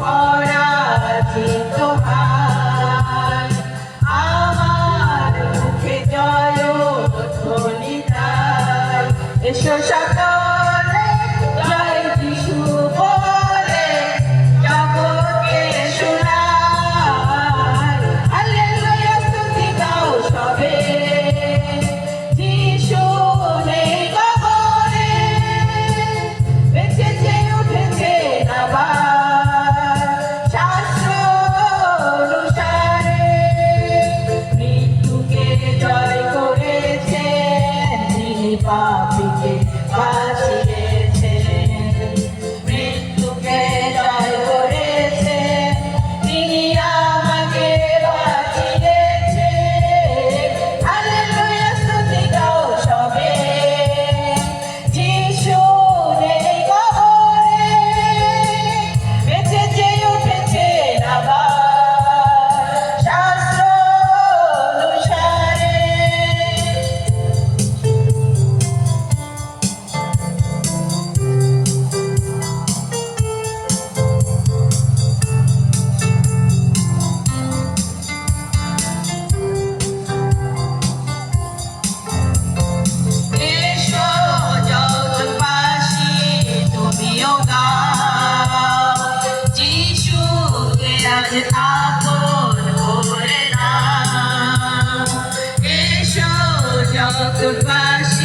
পরাজিত হার আমার মুখে জয় alto baixo